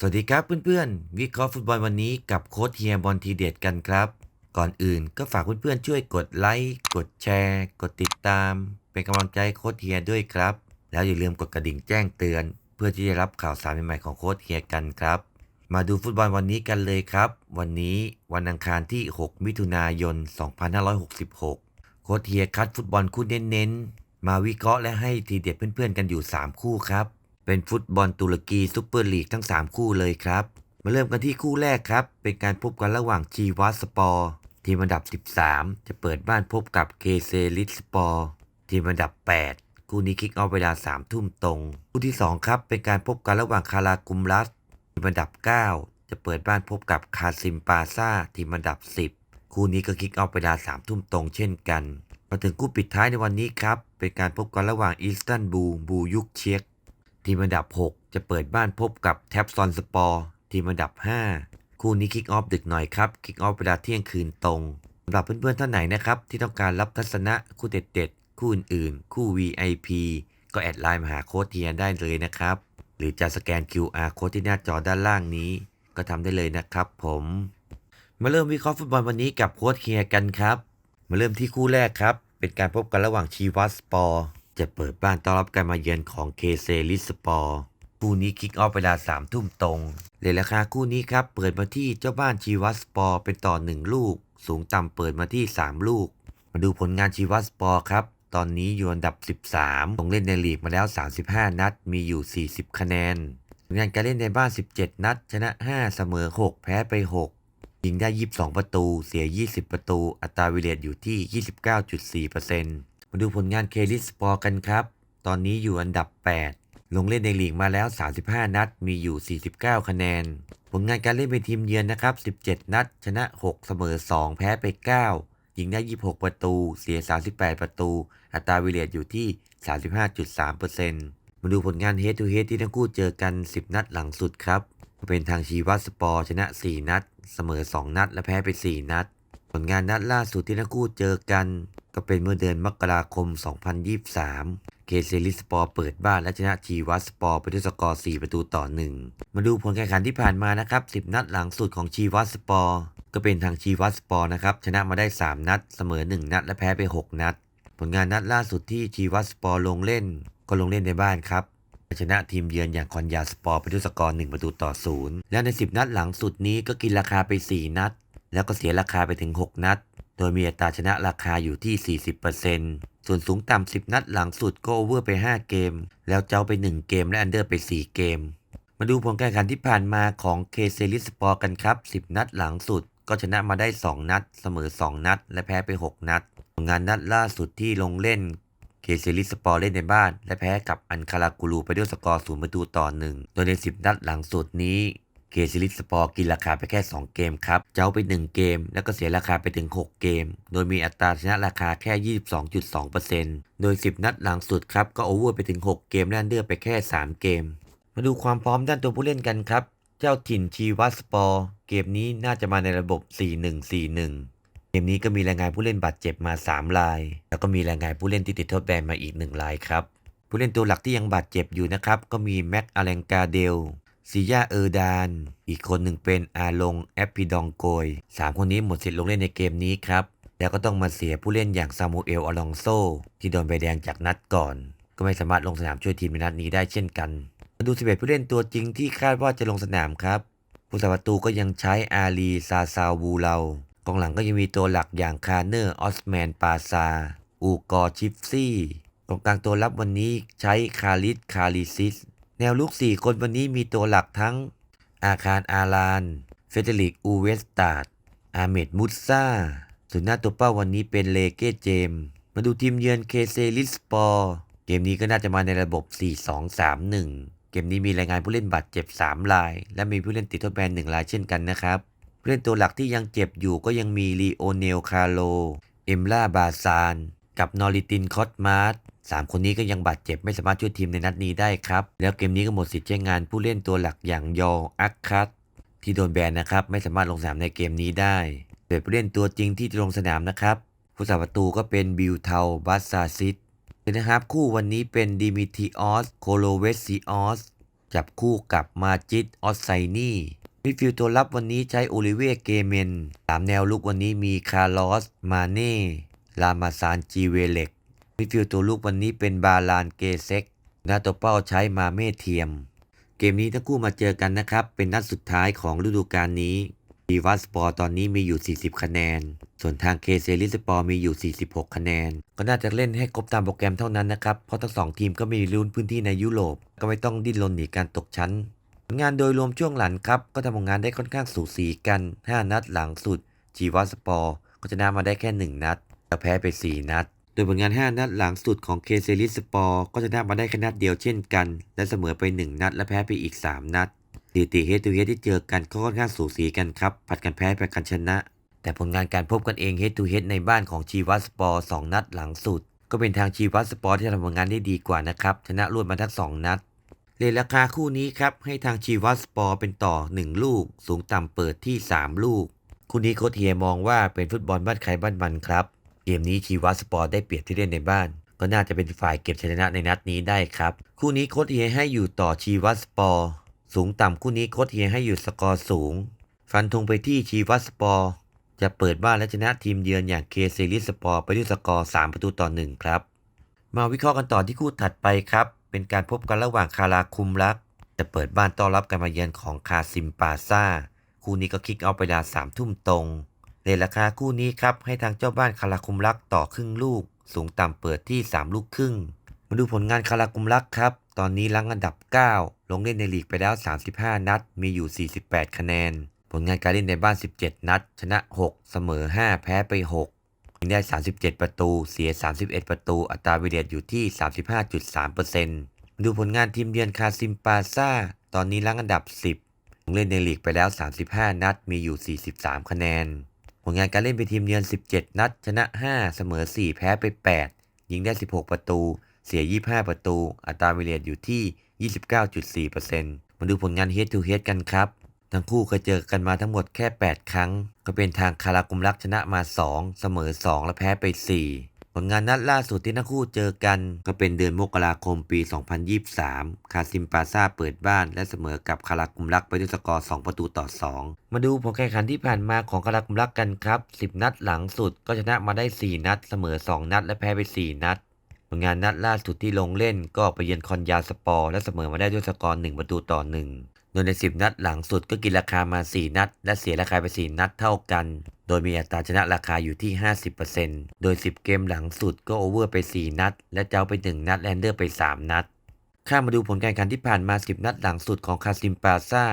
สวัสดีครับเพื่อนๆ วิเคราะห์ฟุตบอลวันนี้กับโค้ชเฮียบอลทีเด็ดกันครับ ก่อนอื่นก็ฝากเพื่อนๆช่วยกดไลค์กดแชร์ กดติดตาม เป็นกำลังใจโค้ชเฮียด้วยครับ แล้วอย่าลืมกดกระดิ่งแจ้งเตือน เพื่อที่จะรับข่าวสารใหม่ๆของโค้ชเฮียกันครับ มาดูฟุตบอลวันนี้กันเลยครับ วันนี้วันอังคารที่ 6 มิถุนายน 2566 โค้ชเฮียคัดฟุตบอลคู่เน้นๆมาวิเคราะห์และให้ทีเด็ดเพื่อนๆกันอยู่ 3 คู่ครับ เป็นฟุตบอลตุรกีซุปเปอร์ลีกทั้ง 3 คู่เลยครับ มาเริ่มกันที่คู่แรกครับ เป็นการพบกันระหว่างชีวัสปอร์ทีมอันดับ 13 จะเปิดบ้านพบกับเคเซลิสปอร์ทีมอันดับ 8 คู่นี้คิกออฟเวลา3ทุ่มตรง คู่ที่ 2 ครับ เป็นการพบกันระหว่างคารากุมรัสทีมอันดับ 9 จะเปิดบ้านพบกับคาซิมปาซาทีมอันดับ 10 คู่นี้ก็คิกออฟเวลา3ทุ่มตรงเช่นกัน มาถึงคู่ปิดท้ายในวันนี้ครับ เป็นการพบกันระหว่างอิสตันบูลบูยุกเช็ก ทีมอันดับ 6 จะเปิดบ้านพบกับแท็บซอนสปอร์ทีมอันดับ 5 คู่นี้คิกออฟดึกหน่อยครับคิกออฟเวลาเที่ยงคืนตรงสำหรับเพื่อนๆท่านไหนนะครับ ที่ต้องการรับทัศนะคู่เด็ดๆ คู่อื่นๆ คู่ VIP ก็แอดไลน์มาหาโค้ดเทียได้เลยนะครับ หรือจะสแกน QR โค้ดที่หน้าจอด้านล่างนี้ ก็ทำได้เลยนะครับผม มาเริ่มวิเคราะห์ฟุตบอลวันนี้กับโค้ดเฮียกันครับ มาเริ่มที่คู่แรกครับ เป็นการพบกันระหว่างชีวัสปอร์ จะเปิดบ้านต้อนรับการมาเยือนของเคเซลิสปอร์คู่นี้คิกออฟเวลา3ทุ่มตรงเลยราคาคู่นี้ครับ เปิดมาที่เจ้าบ้านชีวัสปอร์เป็นต่อ 1 ลูก สูงต่ำเปิดมาที่ 3 ลูก มาดูผลงานชีวัสปอร์ครับ ตอนนี้อยู่อันดับ 13ลงเล่นในลีกมาแล้ว 35 นัด มีอยู่ 40 คะแนนผลงานการเล่นในบ้าน 17 นัด ชนะ 5 เสมอ 6 แพ้ไป 6 ยิงได้ 22 ประตู เสีย 20 ประตู อัตราวิเลตอยู่ที่ 29.4% มาดูผลงานเคลิสปอร์กันครับ ตอนนี้อยู่อันดับ 8 ลงเล่นในลีกมาแล้ว 35 นัด มีอยู่ 49 คะแนน ผลงานการเล่นเป็นทีมเยือนนะครับ 17 นัด ชนะ 6 เสมอ 2 แพ้ไป 9 ยิงได้ 26 ประตู เสีย 38 ประตู อัตราวิเลตอยู่ที่ 35.3%มาดูผลงาน Head to Head ที่ทั้งคู่เจอกัน 10 นัดหลังสุดครับ เป็นทางชีวัตสปอร์ชนะ 4 นัด เสมอ 2 นัด และแพ้ไป 4 นัด ผลงานนัดล่าสุดที่ทั้งคู่เจอกัน ก็เป็นเมื่อเดือนมกราคม 2023เคเซลิสปอร์เปิดบ้านและชนะชีวัสปอร์ไปด้วยสกอร์ 4 ประตูต่อ 1 มาดูผลการแข่งขันที่ผ่านมานะครับ 10 นัดหลังสุดของชีวัสปอร์ก็เป็นทางชีวัสปอร์นะครับ ชนะมาได้ 3 นัด เสมอ 1 นัด และแพ้ไป 6 นัด ผลงานนัดล่าสุดที่ชีวัสปอร์ลงเล่น ก็ลงเล่นในบ้านครับชนะทีมเยือนอย่างคอนยาสปอร์ไปด้วยสกอร์ 1 ประตูต่อ 0 และใน 10 นัดหลังสุดนี้ก็กินราคาไป 4 นัด แล้วก็เสียราคาไปถึง 6 นัด โดยมีอัตราชนะราคาอยู่ที่ 40%ส่วนสูงต่ำ 10 นัดหลังสุดก็โอเวอร์ไป 5 เกม แล้วเจ้าไป 1 เกมและอันเดอร์ไป 4 เกม มาดูผลการแข่งขันที่ผ่านมาของเคเซลิสปอร์กันครับ 10 นัดหลังสุด ก็ชนะมาได้ 2 นัด เสมอ 2 นัด และแพ้ไป 6 นัดผลงานนัดล่าสุดที่ลงเล่นเคเซลิสปอร์เล่นในบ้าน และแพ้กับอันคารากูรูไปด้วยสกอร์ศูนย์ประตูต่อหนึ่งโดยใน 10 นัดหลังสุดนี้ เคเซลิสปอร์กินราคาไปแค่ 2 เกมครับ เจ้าไป 1 เกม แล้วก็เสียราคาไปถึง 6 เกม โดยมีอัตราชนะราคาแค่ 22.2%โดย 10 นัดหลังสุดครับ ก็โอเวอร์ไปถึง 6 เกมและอันเดอร์ไปแค่ 3 เกม มาดูความพร้อมด้านตัวผู้เล่นกันครับ เจ้าถิ่นชีวัสปอร์เกมนี้น่าจะมาในระบบ 4-1-4-1 เกมนี้ก็มีรายงานผู้เล่นบาดเจ็บมา 3 ราย แล้วก็มีรายงานผู้เล่นที่ติดโทษแบนมาอีก 1 รายครับผู้เล่นตัวหลักที่ยังบาดเจ็บอยู่นะครับ ก็มีแม็กอาเลงกาเดล ซิยาเออร์ดาน อีกคนหนึ่งเป็นอาลงแอปปิดองโกยสามคนนี้หมดสิทธิ์ลงเล่นในเกมนี้ครับ แล้วก็ต้องมาเสียผู้เล่นอย่างซามูเอลอลองโซ ที่โดนใบแดงจากนัดก่อน ก็ไม่สามารถลงสนามช่วยทีมในนัดนี้ได้เช่นกันมาดู 11 ผู้เล่นตัวจริงที่คาดว่าจะลงสนามครับผู้สาประตูก็ยังใช้อาลีซาซาวูเลากองหลังก็ยังมีตัวหลักอย่างคาร์เนอร์ออสแมนปาซา อูกอชิฟซี่กองกลางตัวรับวันนี้ใช้คาริสคาริซิส แนวลุก 4 คนวันนี้มีตัวหลักทั้ง อาคารอาลานเฟเดริกอูเวสตาดอาเมดมุตซาส่วนหน้าตัวเป้าวันนี้เป็นเลเกเจม มาดูทีมเยือนเคเซลิสปอร์เกมนี้ก็น่าจะมาในระบบ 4-2-3-1 เกมนี้มีรายงานผู้เล่นบาดเจ็บ 3 ราย และมีผู้เล่นติดทดแบน 1 รายเช่นกันนะครับผู้เล่นตัวหลักที่ยังเจ็บอยู่ก็ยังมีลีโอเนลคาร์โล เอมล่าบาซาน กับนอริตินคอตมาร์ สามคนนี้ก็ยังบาดเจ็บไม่สามารถช่วยทีมในนัดนี้ได้ครับ แล้วเกมนี้ก็หมดสิทธิ์ใช้งานผู้เล่นตัวหลักอย่างยออัคคัตที่โดนแบนนะครับไม่สามารถลงสนามในเกมนี้ได้โดยผู้เล่นตัวจริงที่จะลงสนามนะครับผู้สาประตูก็เป็นบิลเทาบัสซาซิตนะครับคู่วันนี้เป็นดิมิทิออสโคโลเวสซิออสจับคู่กับมาจิดออสไซนีมิดฟิลด์ตัวรับวันนี้ใช้โอลิเวียเกเมนสามแนวลุกวันนี้มีคาร์ลอส มาเน่ ลามาซานจีเวเล็ก มิดฟิลด์ตัวลุกวันนี้เป็นบาลานเกเซ็กน้าตัวเป้าใช้มาเมเทียม เกมนี้ทั้งคู่มาเจอกันนะครับ เป็นนัดสุดท้ายของฤดูกาลนี้ดีวัสปอร์ตอนนี้มีอยู่ 40 คะแนน ส่วนทางเคเซลิสปอร์มีอยู่ 46 คะแนน ก็น่าจะเล่นให้ครบตามโปรแกรมเท่านั้นนะครับ เพราะทั้งสองทีมก็มีลุ้นพื้นที่ในยุโรป ก็ไม่ต้องดิ้นรนหนีการตกชั้น ผลงานโดยรวมช่วงหลังครับ ก็ทำงานได้ค่อนข้างสูสีกัน 5 นัดหลังสุดจีวัสปอร์ก็ชนะมาได้แค่ 1 นัดและแพ้ไป 4 นัด ดยผลงาน 5 นัดหลังสุดของเคเซลิสปอร์ก็ชนะมาได้แค่นัดเดียวเช่นกัน และเสมอไป 1 นัดและแพ้ไปอีก 3 นัดสถิติเฮดทูเฮดที่เจอกันก็ค่อนข้างสูสีกันครับ ผัดกันแพ้ผัดกันชนะ แต่ผลงานการพบกันเองเฮดทูเฮดในบ้านของชีวัสปอร์2นัดหลังสุด ก็เป็นทางชีวัสปอร์ที่ทำผลงานได้ดีกว่านะครับ ชนะรวดมาทั้ง 2 นัดเลราคาคู่นี้ครับให้ทางชีวัสปอร์เป็นต่อ 1 ลูก สูงต่ำเปิดที่ 3 ลูก คู่นี้โคเฮียมองว่าเป็นฟุตบอลบ้านใครบ้านมันครับ เกมนี้ชีวัสปอร์ได้เปรียบที่เล่นในบ้าน ก็น่าจะเป็นฝ่ายเก็บชนะในนัดนี้ได้ครับ คู่นี้โค้ชเฮียให้อยู่ต่อชีวัสปอร์ สูงต่ำคู่นี้โค้ชเฮียให้อยู่สกอร์สูง ฟันธงไปที่ชีวัสปอร์ จะเปิดบ้านและชนะทีมเยือนอย่างเคเซลิสปอร์ไปด้วยสกอร์ 3 ประตูต่อ 1 ครับ มาวิเคราะห์กันต่อที่คู่ถัดไปครับ เป็นการพบกันระหว่างคาราคุมรัก จะเปิดบ้านต้อนรับการมาเยือนของคาซิมปาซาคู่นี้ก็คิกเอาไปเวลาสามทุ่มตรง เลทราคาคู่นี้ครับให้ทางเจ้าบ้านคาราคุมรักต่อครึ่งลูก สูงต่ำเปิดที่ 3 ลูกครึ่ง มาดูผลงานคาราคุมรักครับ ตอนนี้ลังอันดับ 9 ลงเล่นในลีกไปแล้ว 35 นัด มีอยู่ 48 คะแนน ผลงานการเล่นในบ้าน 17 นัด ชนะ 6 เสมอ 5 แพ้ไป 6ยิงได้ 37 ประตู เสีย 31 ประตู อัตราวิเดียอยู่ที่ 35.3%ดูผลงานทีมเยือนคาซิมปาซาตอนนี้ลังอันดับ 10 ลงเล่นในลีกไปแล้ว 35 นัด มีอยู่ 43 คะแนน ลงานการเล่นเป็นทีมเยือน 17 นัด ชนะ 5 เสมอ 4 แพ้ไป 8 ยิงได้ 16 ประตู เสีย 25 ประตู อัตราวิเลียอยู่ที่ 29.4%มาดูผลงาน Head to Head กันครับ ทั้งคู่เคยเจอกันมาทั้งหมดแค่ 8 ครั้ง ก็เป็นทางคารากุมรักชนะมา 2 เสมอ 2 และแพ้ไป 4 ผลงานนัดล่าสุดที่ทั้งคู่เจอกันก็เป็นเดือนมกราคมปี 2023 คาซิมปาซาเปิดบ้านและเสมอกับคารากุมรักไปด้วยสกอร์ 2 ประตูต่อ 2 มาดูผลการแข่งขันที่ผ่านมาของคารากุมรักกันครับ 10 นัดหลังสุดก็ชนะมาได้ 4 นัด เสมอ 2 นัด และแพ้ไป 4 นัดผลงานนัดล่าสุดที่ลงเล่นก็ไปเยือนคอนยาสปอร์และเสมอมาได้ด้วยสกอร์ 1 ประตูต่อ 1 ยใน 10 นัดหลังสุดก็กินราคามา 4 นัด และเสียราคาไป 4 นัดเท่ากัน โดยมีอัตราชนะราคาอยู่ที่ 50%โดย 10 เกมหลังสุดก็โอเวอร์ไป 4 นัด และเจ้าไป 1 นัดแลนเดอร์ไป 3 นัด ข้ามาดูผลการแข่งขันที่ผ่านมา 10 นัดหลังสุดของคาซิมปาซา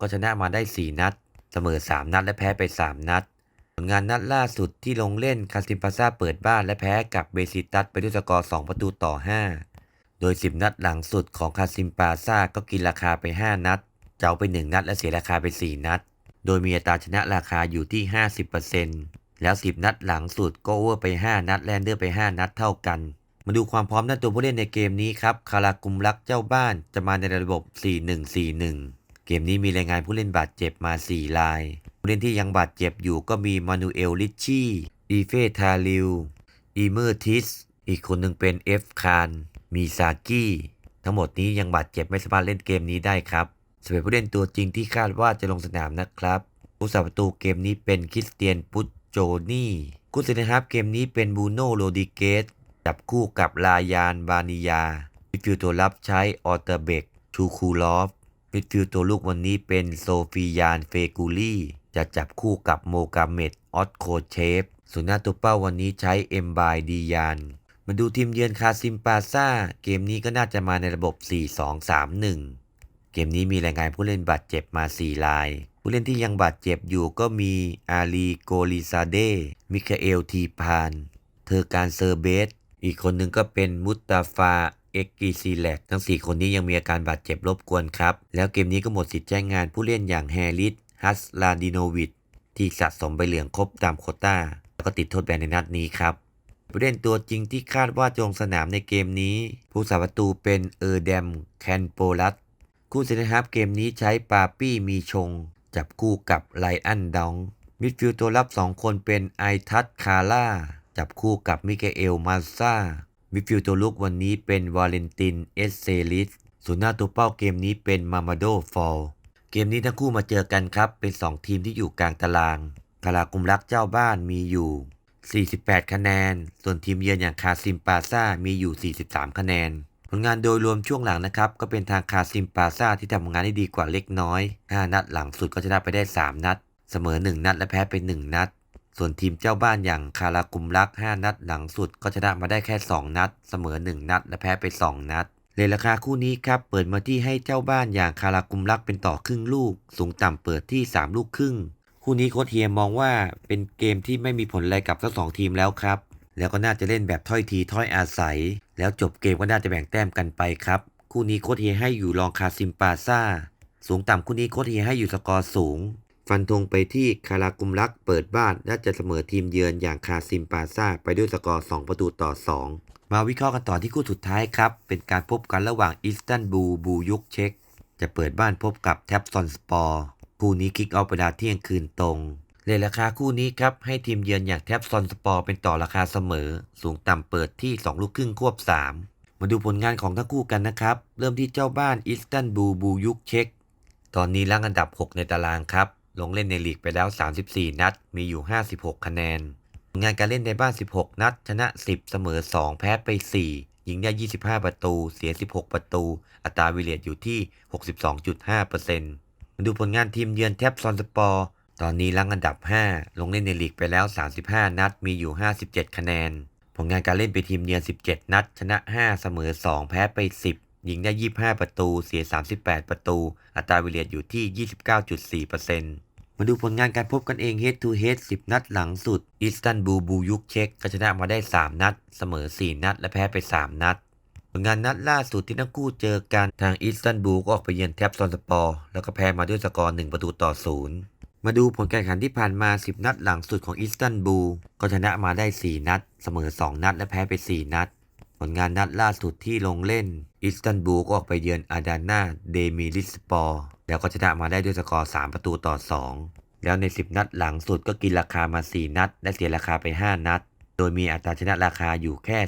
ก็ชนะมาได้ 4 นัด เสมอ 3 นัดและแพ้ไป 3 นัด ผลงานนัดล่าสุดที่ลงเล่นคาซิมปาซาเปิดบ้านและแพ้กับเบซิตัสไปด้วยสกอร์ 2 ประตูต่อ 5 โดย 10 นัดหลังสุดของคาซิมปาซาก็กินราคาไป 5 นัด เจ้าไป 1 นัดและเสียราคาไป 4 นัด โดยมีอัตราชนะราคาอยู่ที่ 50%แล้ว 10 นัดหลังสุดก็โอเวอร์ไป 5 นัดแลนเดอร์ไป 5 นัดเท่ากัน มาดูความพร้อมด้านตัวผู้เล่นในเกมนี้ครับคารากุมรักเจ้าบ้านจะมาในระบบ 4-1-4-1 เกมนี้มีรายงานผู้เล่นบาดเจ็บมา 4 ราย ผู้เล่นที่ยังบาดเจ็บอยู่ก็มีมานูเอลลิชชี่อีเฟทาลิวอีเมอร์ทิสอีกคนหนึ่งเป็นเอฟคานมีซากิทั้งหมดนี้ยังบาดเจ็บไม่สามารถเล่นเกมนี้ได้ครับ สำหรับผู้เล่นตัวจริงที่คาดว่าจะลงสนามนะครับผู้สาประตูเกมนี้เป็นคริสเตียนปุตโจนี่คู่เซนฮับเกมนี้เป็นบูโนโรดิเกสจับคู่กับลายานบานิยามิดฟิลด์ตัวรับใช้ออเตอร์เบกชูคูลอฟมิดฟิลด์ตัวลูกวันนี้เป็นโซฟียานเฟกูลี่จะจับคู่กับโมกาเมดออตโคเชฟส่วนหน้าตัวเป้าวันนี้ใช้เอ็มบายดียานมาดูทีมเยือนคาซิมปาซาเกมนี้ก็น่าจะมาในระบบ 4-2-3-1 เกมนี้มีรายงานผู้เล่นบาดเจ็บมา 4 ราย ผู้เล่นที่ยังบาดเจ็บอยู่ก็มีอาลีโกลิซาเด มิคาเอลทีพาน เธอการเซอร์เบส อีกคนหนึ่งก็เป็นมุตตาฟาเอ็กกิซีแลกทั้ง 4 คนนี้ยังมีอาการบาดเจ็บรบกวนครับ แล้วเกมนี้ก็หมดสิทธิ์แจ้งงานผู้เล่นอย่างแฮริสฮัสลาดิโนวิชที่สะสมใบเหลืองครบตามโคต้า แล้วก็ติดโทษแบนในนัดนี้ครับผู้เล่นตัวจริงที่คาดว่าจะลงสนามในเกมนี้ ผู้สาประตูเป็นเออร์แดมแคนโปลัส คู่เซนฮับเกมนี้ใช้ปาปี้มีชง จับคู่กับไลอันดอง มิดฟิลด์ตัวรับ 2 คนเป็นไอทัสคาร่าจับคู่กับมิเกเอลมาซามิดฟิลด์ตัวลุกวันนี้เป็นวาเลนตินเอสเซลิสส่วนหน้าตัวเป้าเกมนี้เป็นมามาโดฟอลเกมนี้ทั้งคู่มาเจอกันครับ เป็น 2 ทีมที่อยู่กลางตารางคารากุมรักเจ้าบ้านมีอยู่ 48 คะแนน ส่วนทีมเยือนอย่างคาซิมปาซ่ามีอยู่ 43 คะแนน ผลงานโดยรวมช่วงหลังนะครับ ก็เป็นทางคาซิมปาซาที่ทำงานได้ดีกว่าเล็กน้อย 5 นัดหลังสุดก็ชนะไปได้ 3 นัด เสมอ 1 นัดและแพ้ไป 1 นัด ส่วนทีมเจ้าบ้านอย่างคารากุมรัก 5 นัดหลังสุดก็ชนะมาได้แค่ 2 นัด เสมอ 1 นัด และแพ้ไป 2 นัดเลทราคาคู่นี้ครับเปิดมาที่ให้เจ้าบ้านอย่างคารากุมรักเป็นต่อครึ่งลูก สูงต่ำเปิดที่ 3 ลูกครึ่ง คู่นี้โค้ชเฮียมองว่าเป็นเกมที่ไม่มีผลอะไรกับทั้งสองทีมแล้วครับ แล้วก็น่าจะเล่นแบบถ้อยทีถ้อยอาศัย แล้วจบเกมก็น่าจะแบ่งแต้มกันไปครับ คู่นี้โค้ชเฮียให้อยู่รองคาซิมปาซาสูงต่ำคู่นี้โค้ชเฮียให้อยู่สกอร์สูง ฟันธงไปที่คารากุมรักเปิดบ้านน่าจะเสมอทีมเยือนอย่างคาซิมปาซาไปด้วยสกอร์ 2 ประตูต่อ 2 มาวิเคราะห์กันต่อที่คู่สุดท้ายครับ เป็นการพบกันระหว่างอิสตันบูลบูยุกเช็กจะเปิดบ้านพบกับแท็บซอนสปอร์คู่นี้คิกออฟเวลาเที่ยงคืนตรง เลทราคาคู่นี้ครับ ให้ทีมเยือนอย่างแท็บซอนสปอร์เป็นต่อราคาเสมอ สูงต่ำเปิดที่ 2 ลูกครึ่งควบ 3 มาดูผลงานของทั้งคู่กันนะครับ เริ่มที่เจ้าบ้านอิสตันบูลบูยุกเช็กตอนนี้ล้างอันดับ 6 ในตารางครับ ลงเล่นในลีกไปแล้ว 34 นัด มีอยู่ 56 คะแนน ผลงานการเล่นในบ้าน 16 นัด ชนะ 10 เสมอ 2 แพ้ไป 4 ยิงได้ 25 ประตู เสีย 16 ประตู อัตราวิเลียดอยู่ที่ 62.5%มาดูผลงานทีมเยือนแท็บซอนสปอร์ ตอนนี้ล้างอันดับ 5 ลงเล่นในลีกไปแล้ว 35 นัด มีอยู่ 57 คะแนน ผลงานการเล่นเป็นทีมเยือน17 นัด ชนะ 5 เสมอ 2 แพ้ไป 10 ยิงได้ 25 ประตู เสีย 38 ประตู อัตราวิเลียดอยู่ที่ 29.4%มาดูผลงานการพบกันเอง Head to Head 10 นัดหลังสุด อิสตันบูลบูยุกเช็กก็ชนะมาได้ 3 นัด เสมอ 4 นัด และแพ้ไป 3 นัด ผลงานนัดล่าสุดที่ทั้งคู่เจอกันทางอิสตันบูลก็ออกไปเยือนแท็บซอนสปอร์ แล้วก็แพ้มาด้วยสกอร์ 1 ประตูต่อ 0 มาดูผลการแข่งขันที่ผ่านมา 10 นัดหลังสุดของอิสตันบูลก็ชนะมาได้ 4 นัด เสมอ 2 นัดและแพ้ไป 4 นัด ผลงานนัดล่าสุดที่ลงเล่น อิสตันบูลก็ออกไปเยือนอาดานาเดมิลิสปอร์ แล้วก็ชนะมาได้ด้วยสกอร์ 3 ประตูต่อ 2 แล้วใน 10 นัดหลังสุดก็กินราคามา 4 นัด และเสียราคาไป 5 นัด โดยมีอัตราชนะราคาอยู่แค่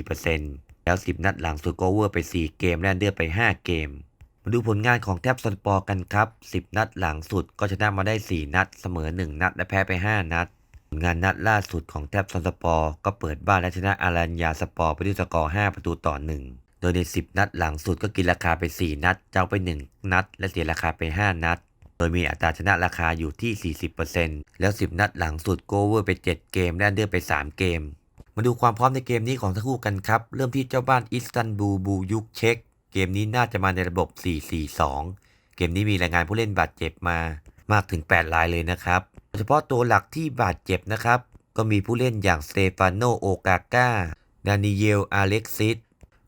44.4%แล้ว 10 นัดหลังสุดก็เวอร์ไป 4 เกมและเดือไป 5 เกม มาดูผลงานของแท็บสปอร์กันครับ 10 นัดหลังสุดก็ชนะมาได้ 4 นัด เสมอ 1 นัด และแพ้ไป 5 นัด ผลงานนัดล่าสุดของแท็บซอนสปอร์ก็เปิดบ้านและชนะอารัญญาสปอร์ไปด้วยสกอร์ 5 ประตูต่อ 1 โดยใน 10 นัดหลังสุดก็กินราคาไป 4 นัด เจ้าไป 1 นัด และเสียราคาไป 5 นัด โดยมีอัตราชนะราคาอยู่ที่ 40%แล้ว 10 นัดหลังสุดโกเวอร์ไป 7 เกมและเดือไป 3 เกม มาดูความพร้อมในเกมนี้ของทั้งคู่กันครับ เริ่มที่เจ้าบ้านอิสตันบูลบูยุกเช็ก เกมนี้น่าจะมาในระบบ 4-4-2 เกมนี้มีรายงานผู้เล่นบาดเจ็บมามากถึง 8 รายเลยนะครับโดยเฉพาะตัวหลักที่บาดเจ็บนะครับ ก็มีผู้เล่นอย่างสเตฟานโนโอกาก้าดานิเยลอาเล็กซิส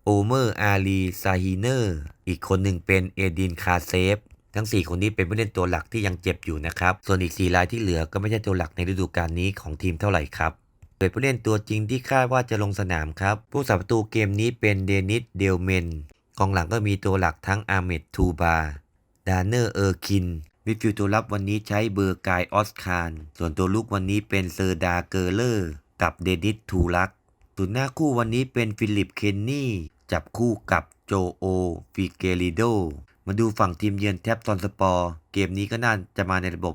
โอเมอร์อารีซาฮีเนอร์ อีกคนหนึ่งเป็นเอดินคาเซฟ ทั้ง 4 คนนี้เป็นผู้เล่นตัวหลักที่ยังเจ็บอยู่นะครับ ส่วนอีก 4 รายที่เหลือก็ไม่ใช่ตัวหลักในฤดูกาลนี้ของทีมเท่าไหร่ครับโดยผู้เล่นตัวจริงที่คาดว่าจะลงสนามครับ ผู้สับประตูเกมนี้เป็นเดนิสเดลเมน กองหลังก็มีตัวหลักทั้งอาเมดทูบา ดานเนอร์เออร์คินมิดฟิลด์ตัวรับวันนี้ใช้เบอร์กายออสคารส่วนตัวลุกวันนี้เป็นเซอร์ดาเกอร์เลอร์ กับเดนิสทูลักส่วนหน้าคู่วันนี้เป็นฟิลิปเคนนี่ จับคู่กับโจโอฟิเกริโด มาดูฝั่งทีมเยือนแทบซอนสปอร์ เกมนี้ก็น่าจะมาในระบบ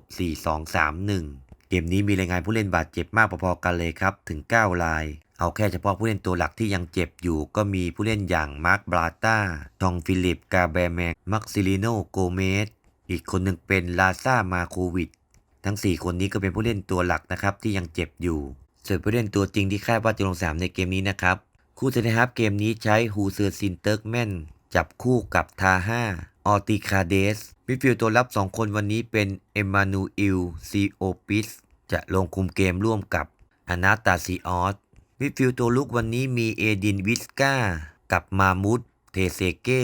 4-2-3-1 เกมนี้มีรายงานผู้เล่นบาดเจ็บมากพอๆกันเลยครับ ถึง 9 ราย เอาแค่เฉพาะผู้เล่นตัวหลักที่ยังเจ็บอยู่ก็มีผู้เล่นอย่างมาร์คบราต้าทองฟิลิป กาแบแมนมักซิลิโนโกเมสอีกคนหนึ่งเป็นลาซามาโควิด ทั้ง 4 คนนี้ก็เป็นผู้เล่นตัวหลักนะครับที่ยังเจ็บอยู่ ส่วนผู้เล่นตัวจริงที่คาดว่าจะลงสนามในเกมนี้นะครับ คู่เซนฮับเกมนี้ใช้ฮูเซอร์ซินเติร์กแมนจับคู่กับทาห้าออติคาเดสมิดฟิลด์ตัวรับ 2 คนวันนี้เป็นเอมานูอิลซีโอปิสจะลงคุมเกมร่วมกับอนาตาซิออส มิดฟิลด์ตัวลุกวันนี้มีเอดินวิสกากับมามุดเทเซเก้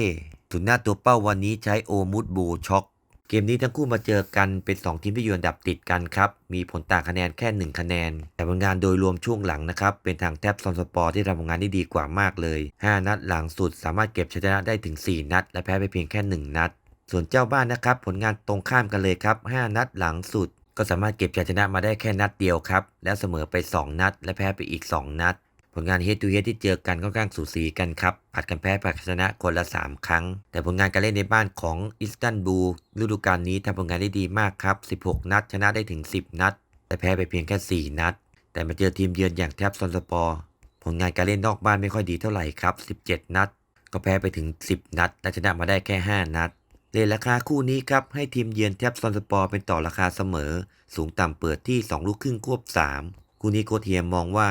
ส่วนหน้าตัวเป้าวันนี้ใช้โอมุดโบช็อก เกมนี้ทั้งคู่มาเจอกันเป็น 2 ทีมที่อยู่อันดับติดกันครับ มีผลต่างคะแนนแค่ 1 คะแนน แต่ผลงานโดยรวมช่วงหลังนะครับ เป็นทางแทบซอนสปอร์ที่ทำผลงานได้ดีกว่ามากเลย 5 นัดหลังสุดสามารถเก็บชัยชนะได้ถึง 4 นัด และแพ้ไปเพียงแค่ 1 นัด ส่วนเจ้าบ้านนะครับ ผลงานตรงข้ามกันเลยครับ 5 นัดหลังสุด ก็สามารถเก็บชัยชนะมาได้แค่นัดเดียวครับ แล้วเสมอไป 2 นัด และแพ้ไปอีก 2 นัด ผลงานเฮด o ูเฮดที่เจอกันค่อนข้างสูสีกันครับผัดกันแพ้ผัดชนะคนละ 3 ครั้ง แต่ผลงานการเล่นในบ้านของอิสตันบูลฤดูกาลนี้ทำผลงานได้ดีมากครับ 16 นัด ชนะได้ถึง 10 นัด แต่แพ้ไปเพียงแค่ 4 นัด แต่มาเจอทีมเยือนอย่างแทบซอนสปอร์ผลงานการเล่นนอกบ้านไม่ค่อยดีเท่าไหร่ครับ 17 นัด ก็แพ้ไปถึง 10 นัดและชนะมาได้แค่ 5 นัด เลทราคาคู่นี้ครับให้ทีมเยือนแทบซอนสปอร์เป็นต่อราคาเสมอ สูงต่ำเปิดที่ 2 ลูกครึ่งควบ 3 คู่นี้โคชเทียมมองว่า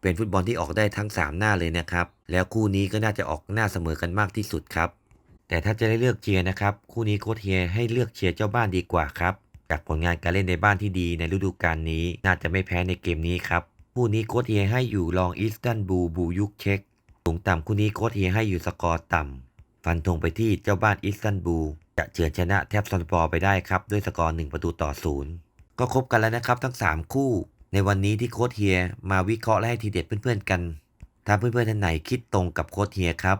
เป็นฟุตบอลที่ออกได้ทั้ง 3 หน้าเลยนะครับ แล้วคู่นี้ก็น่าจะออกหน้าเสมอกันมากที่สุดครับ แต่ถ้าจะได้เลือกเชียร์นะครับ คู่นี้โคชเทียให้เลือกเชียร์เจ้าบ้านดีกว่าครับ จากผลงานการเล่นในบ้านที่ดีในฤดูกาลนี้ น่าจะไม่แพ้ในเกมนี้ครับคู่นี้โคชเทียให้อยู่รองอิสตันบูลบูยุกเช็คสูงต่ำคู่นี้โคชเฮียให้อยู่สกอร์ต่ำ ฟันธงไปที่เจ้าบ้านอิสตันบูลจะเฉือนชนะแทบซอนปอไปได้ครับ ด้วยสกอร์ 1 ประตูต่อศูนย์ก็ครบกันแล้วนะครับทั้ง 3 คู่ ในวันนี้ที่โค้ชเฮียมาวิเคราะห์และให้ทีเด็ดเพื่อนๆกันถ้าเพื่อนๆท่านไหนคิดตรงกับโค้ชเฮียครับ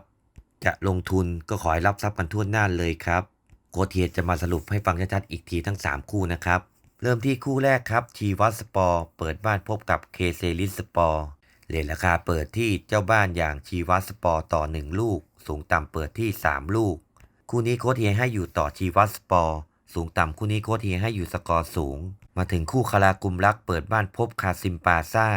จะลงทุนก็ขอให้รับทรัพย์กันทั่วหน้าเลยครับโค้ชเฮียจะมาสรุปให้ฟังชัดๆอีกทีทั้ง 3 คู่นะครับเริ่มที่คู่แรกครับชีวัสปอร์เปิดบ้านพบกับเคเซลิสสปอร์ เลทราคาเปิดที่เจ้าบ้านอย่างชีวัสปอร์ต่อ 1 ลูก สูงต่ำเปิดที่ 3 ลูก คู่นี้โค้ชเฮียให้อยู่ต่อชีวัสปอร์สูงต่ำคู่นี้โค้ชเฮียให้อยู่สกอร์สูง มาถึงคู่คารากุมรักเปิดบ้านพบคาซิมปาซา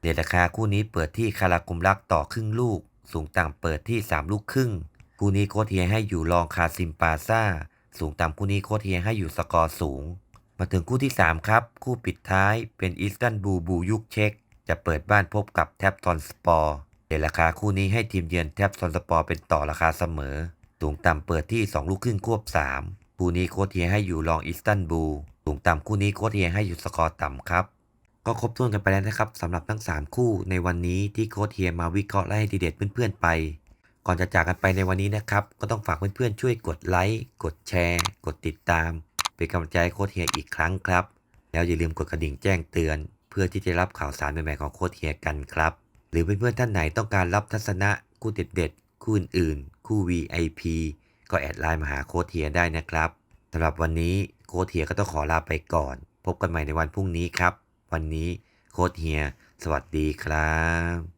เลทราคาคู่นี้เปิดที่คารากุมรักต่อครึ่งลูก สูงต่ำเปิดที่ 3 ลูกครึ่ง คู่นี้โค้ชเฮียให้อยู่รองคาซิมปาซาสูงต่ำคู่นี้โค้ชเฮียให้อยู่สกอร์สูง มาถึงคู่ที่ 3 ครับ คู่ปิดท้ายเป็นอิสตันบูลบูยุกเช็ค จะเปิดบ้านพบกับแทบซอนสปอร์เดราคาคู่นี้ให้ทีมเยือนแทบซอนสปอร์เป็นต่อราคาเสมอ สูงต่ำเปิดที่ 2 ลูกครึ่งควบ 3 คู่นี้โค้ชเฮียให้อยู่รองอิสตันบูล สูงต่ำคู่นี้โค้ชเฮียให้อยู่สกอร์ต่ำครับ ก็ครบถ้วนกันไปแล้วนะครับสำหรับทั้ง 3 คู่ในวันนี้ที่โค้ชเฮียมาวิเคราะห์และให้ทีเด็ดเพื่อนๆไป ก่อนจะจากกันไปในวันนี้นะครับ ก็ต้องฝากเพื่อนๆช่วยกดไลค์ กดแชร์ กดติดตาม เป็นกำลังใจให้โค้ชเฮียอีกครั้งครับ แล้วอย่าลืมกดกระดิ่งแจ้งเตือน เพื่อที่จะรับข่าวสารใหม่ๆของโค้ดเฮียกันครับ หรือเพื่อนๆท่านไหนต้องการรับทัศนะคู่เด็ดๆ คู่อื่นๆ คู่ VIP ก็แอดไลน์มาหาโค้ดเฮียได้นะครับสำหรับวันนี้โค้ดเฮียก็ต้องขอลาไปก่อน พบกันใหม่ในวันพรุ่งนี้ครับ วันนี้โค้ดเฮีย สวัสดีครับ